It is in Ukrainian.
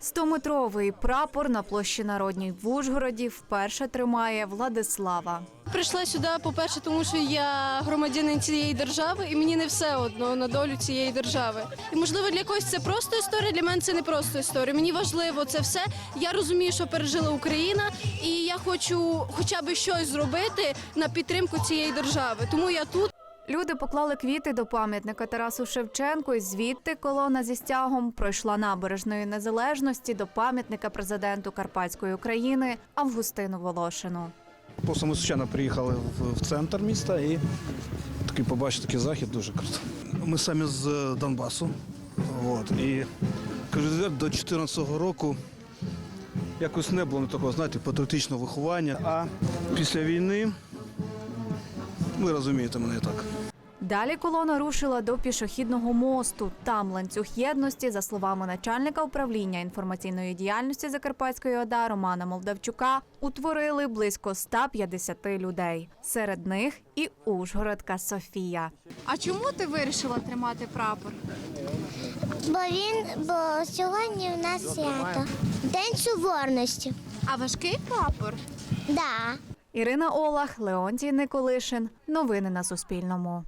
Стометровий прапор на площі Народній в Ужгороді вперше тримає Владислава. Прийшла сюди, по-перше, тому що я громадянин цієї держави, і мені не все одно на долю цієї держави. І можливо для когось це просто історія. Для мене це не просто історія. Мені важливо це все. Я розумію, що пережила Україна, і я хочу хоча б щось зробити на підтримку цієї держави. Тому я тут. Люди поклали квіти до пам'ятника Тарасу Шевченку, і звідти колона зі стягом пройшла набережною незалежності до пам'ятника президенту Карпатської України Августину Волошину. Звичайно приїхали в, центр міста і такий побачити такий захід дуже круто. Ми самі з е, Донбасу. От, і кажу, до 2014 року якось не було такого, знаєте, патріотичного виховання. А після війни, ви розумієте мене так. Далі колона рушила до пішохідного мосту. Там ланцюг єдності, за словами начальника управління інформаційної діяльності Закарпатської ОДА Романа Молдавчука, утворили близько 150 людей. Серед них і Ужгородка Софія. А чому ти вирішила тримати прапор? Бо він, бо сьогодні в нас свято. День соборності. А важкий прапор? Да. Ірина Олах, Леонтій Николишин. Новини на Суспільному.